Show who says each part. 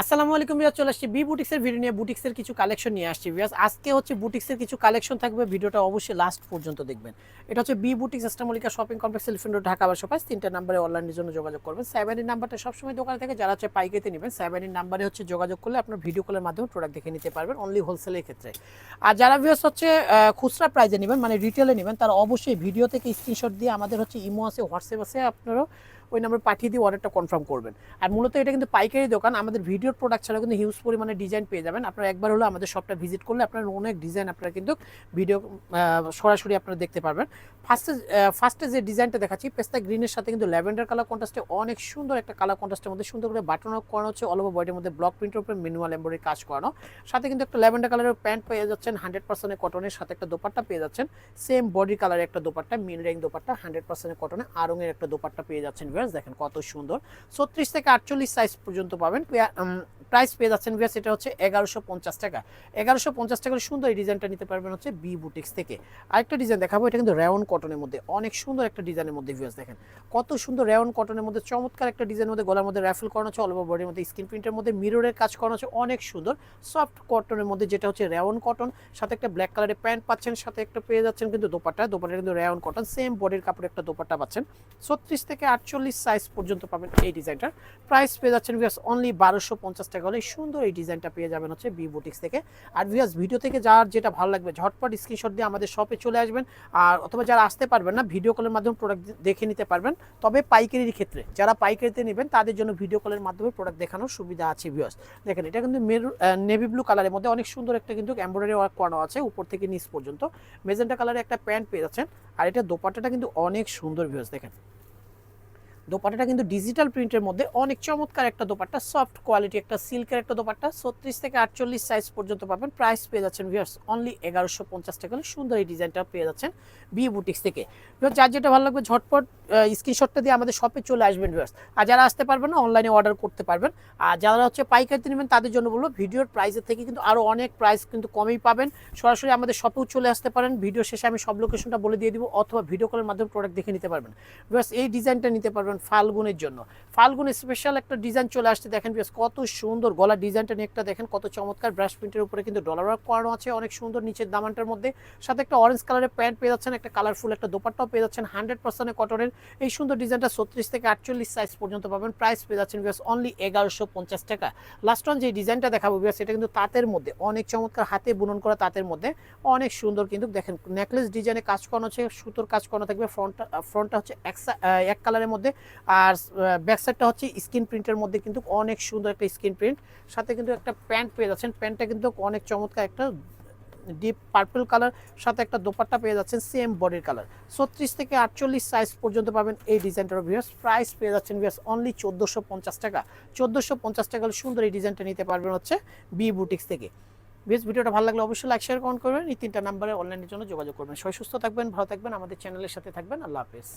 Speaker 1: আসসালামু আলাইকুম বিয়াস চলে আসছি বি বুটিক্সের ভিডিও নিয়ে। বুটিক্সের কিছু কালেকশন নিয়ে আসছি বিয়াস আজকে হচ্ছে বুটিক্সের কিছু কালেকশন থাকবে, ভিডিওটা অবশ্যই লাস্ট পর্যন্ত দেখবেন। এটা হচ্ছে B boutiques আস্টামলিকা shopping complex elephant road Dhaka বারোশো পাঁচ তিনটা নাম্বারে অনলাইনের জন্য যোগাযোগ করবেন। সেভেনের নাম্বারটা সবসময় দোকানে থেকে, যারা হচ্ছে পাইকারিতে নেবেন সেভেনের নাম্বারে হচ্ছে যোগাযোগ করলে আপনার ভিডিও কলের মাধ্যমে প্রোডাক্ট দেখে নিতে পারবেন অনলি হোলসেলের ক্ষেত্রে। আর যারা ভিউস হচ্ছে খুচরা প্রাইজে নেবেন মানে রিটেলে নেবেন, তারা অবশ্যই ভিডিও থেকে স্ক্রিনশট দিয়ে আমাদের হচ্ছে ইমো আছে হোয়াটসঅ্যাপ আছে, আপনারাও ওই নাম্বার পাঠিয়ে দিয়ে অর্ডারটা কনফার্ম করবেন। আর মূলত এটা কিন্তু পাইকারি দোকান, আমাদের ভিডিওর প্রোডাক্ট ছাড়া কিন্তু হিউজ পরিমাণে ডিজাইন পেয়ে যাবেন। আপনারা একবার হলো আমাদের শপটা ভিজিট করলে আপনার অনেক ডিজাইন আপনারা কিন্তু ভিডিও সরাসরি আপনারা দেখতে পারবেন। ফার্স্টে ফার্স্টে যে ডিজাইনটা দেখাচ্ছি, পেস্তা গ্রিনের সাথে কিন্তু ল্যাভেন্ডার কালার কন্ট্রাস্টে অনেক সুন্দর একটা কালার কন্ট্রাস্টের মধ্যে সুন্দর করে বাটন করানো হচ্ছে অল ওভার বডির মধ্যে ব্লক প্রিন্টের উপরে মিনিমাল এম্বয়ডারি কাজ করানো। সাথে কিন্তু একটা ল্যাভেন্ডার কালারের প্যান্ট পেয়ে যাচ্ছেন হান্ড্রেড পার্সেন্টের কটনের সাথে একটা দোপাট্টা পেয়ে যাচ্ছেন। সেম বডি কালারের একটা দোপাট্টা মিন রেং দোপাট্টা হান্ড্রেড পার্সেন্টের কটনে আরঙের একটা দোপাট্টা পেয়ে যাচ্ছেন। ভিউয়ার্স দেখেন কত সুন্দর। ছত্রিশ থেকে আটচল্লিশ সাইজ পর্যন্ত পাবেন। প্রাইস পেয়ে যাচ্ছেন ভিউয়ার্স এটা হচ্ছে এগারোশো পঞ্চাশ টাকা। এগারোশো পঞ্চাশ টাকার সুন্দর এই ডিজাইনটা নিতে পারবেন হচ্ছে বি বুটিক্স থেকে। আরেকটা ডিজাইন দেখাবো, এটা কিন্তু রেওন কটনের মধ্যে। অনেক সুন্দর একটা ডিজাইনের মধ্যে ভিউয়ার্স দেখেন। কত সুন্দর রেওন কটনের মধ্যে, চমৎকার একটা ডিজাইনের মধ্যে গলার মধ্যে র্যাফেল করানো হচ্ছে অল বডির মধ্যে স্ক্রিন প্রিন্টের মধ্যে মিররের কাজ করানো হচ্ছে অনেক সুন্দর। সফট কটনের মধ্যে যেটা হচ্ছে রেওন কটন সাথে একটা ব্ল্যাক কালারের প্যান্ট পাচ্ছেন, সাথে একটা পেয়ে যাচ্ছেন কিন্তু দোপাটা দোপাট্টা কিন্তু রেওন কটন সেম বডির কাপড়ে একটা দোপাট্টা পাচ্ছেন। ছত্রিশ থেকে আটচল্লিশ সাইজ পর্যন্ত পাবেন এই ডিজাইনটার। প্রাইস পেয়ে যাচ্ছেন ভিউয়ার্স অনলি বারোশো পঞ্চাশ টাকা হলে। সুন্দর এই ডিজাইনটা পেয়ে যাবেন হচ্ছে বি বুটিক্স থেকে। আর ভিউয়ার্স ভিডিও থেকে যার যেটা ভালো লাগবে, ঝটপট স্ক্রিনশট দিয়ে আমাদের শপে চলে আসবেন। আর অথবা যারা আসতে পারবেন না ভিডিও কলের মাধ্যমে প্রোডাক্ট দেখে নিতে পারবেন। তবে পাইকারির ক্ষেত্রে, যারা পাইকারিতে নেবেন, তাদের জন্য ভিডিও কলের মাধ্যমে প্রোডাক্ট দেখানোর সুবিধা আছে ভিউয়ার্স দেখেন, এটা কিন্তু মেরু নেভি ব্লু কালারের মধ্যে অনেক সুন্দর একটা কিন্তু এমব্রয়ডারি ওয়ার্ক করানো আছে, উপর থেকে নিচ পর্যন্ত। মেজেন্টা কালারের একটা প্যান্ট পেয়ে যাচ্ছেন। আর এটা দোপাট্টাটা কিন্তু অনেক সুন্দর ভিউয়ার্স দেখেন। দোপাট্টাটা কিন্তু ডিজিটাল প্রিন্টের মধ্যে অনেক চমৎকার একটা দোপাট্টা সফট কোয়ালিটি একটা সিল্কের একটা দোপাট্টা। ছত্রিশ থেকে আটচল্লিশ সাইজ পর্যন্ত পাবেন। প্রাইস পেয়ে যাচ্ছেন ভিউয়ার্স অনলি এগারোশো পঞ্চাশ টাকা হলে সুন্দর এই ডিজাইনটা পেয়ে যাচ্ছেন বি বুটিক্স থেকে। যার যেটা ভালো লাগবে, ঝটপট স্ক্রিনশটটা দিয়ে আমাদের শপে চলে আসবেন ভিউয়ার্স আর যারা আসতে পারবেন না অনলাইনে অর্ডার করতে পারবেন। আর যারা হচ্ছে পাইকারিতে নেবেন, তাদের জন্য বলব ভিডিওর প্রাইসের থেকে কিন্তু আরও অনেক প্রাইস কিন্তু কমেই পাবেন। সরাসরি আমাদের শপেও চলে আসতে পারেন। ভিডিও শেষে আমি সব লোকেশনটা বলে দিয়ে দিব, অথবা ভিডিও কলের মাধ্যমে প্রোডাক্ট দেখে নিতে পারবেন। ভিউয়ার্স এই ডিজাইনটা নিতে পারবেন ফাল্গুনের জন্য। ফাল্গুন স্পেশাল একটা ডিজাইন চলে আসছে, দেখেন ভিউয়ার্স কত সুন্দর গলা ডিজাইনটা নিয়ে একটা দেখেন, কত চমৎকার ব্রাশ প্রিন্টের উপরে কিন্তু ডলার ওয়ার্ক করানো আছে, অনেক সুন্দর নিচের দামানটার মধ্যে। সাথে একটা অরেঞ্জ কালারের প্যান্ট পেয়ে যাচ্ছেন, একটা কালারফুল একটা দোপাট্টাও পেয়ে যাচ্ছেন হান্ড্রেড পার্সেন্টের কটনের এই সুন্দর ডিজাইনটা ছত্রিশ থেকে আটচল্লিশ সাইজ পর্যন্ত পাবেন প্রাইস পেয়ে যাচ্ছেন ভিউয়ার্স অনলি এগারোশো পঞ্চাশ টাকা। লাস্ট অন যে ডিজাইনটা দেখাবো ভিউয়ার্স এটা কিন্তু তাঁতের মধ্যে, অনেক চমৎকার হাতে বুনন করা তাঁতের মধ্যে, অনেক সুন্দর কিন্তু দেখেন নেকলেস ডিজাইনে কাজ করানো আছে, সুতোর কাজ করানো থাকবে ফ্রন্টটা ফ্রন্টটা হচ্ছে এক কালারের মধ্যে আর ব্যাক সাইডটা হচ্ছে স্ক্রিন প্রিন্টের মধ্যে কিন্তু অনেক সুন্দর একটা স্ক্রিন প্রিন্ট সাথে কিন্তু একটা প্যান্ট পেয়ে যাচ্ছেন। প্যান্টটা কিন্তু অনেক চমৎকার একটা ডিপ পার্পল কালার সাথে একটা দোপাট্টা পেয়ে যাচ্ছেন সেম বডির কালার ছত্রিশ থেকে আটচল্লিশ সাইজ পর্যন্ত পাবেন এই ডিজাইনটার ভিউয়ার্স প্রাইস পেয়ে যাচ্ছেন ভিউয়ার্স অনলি চোদ্দোশো পঞ্চাশ টাকা। চোদ্দোশো পঞ্চাশ টাকা সুন্দর এই ডিজাইনটা নিতে পারবেন হচ্ছে বি বুটিক্স থেকে। বেশ ভিডিওটা ভালো লাগলে অবশ্যই লাইক শেয়ার কমেন্ট করবেন। এই তিনটা নাম্বারে অনলাইনের জন্য যোগাযোগ করবেন। সবাই সুস্থ থাকবেন, ভালো থাকবেন, আমাদের চ্যানেলের সাথে থাকবেন। আল্লাহ হাফেজ।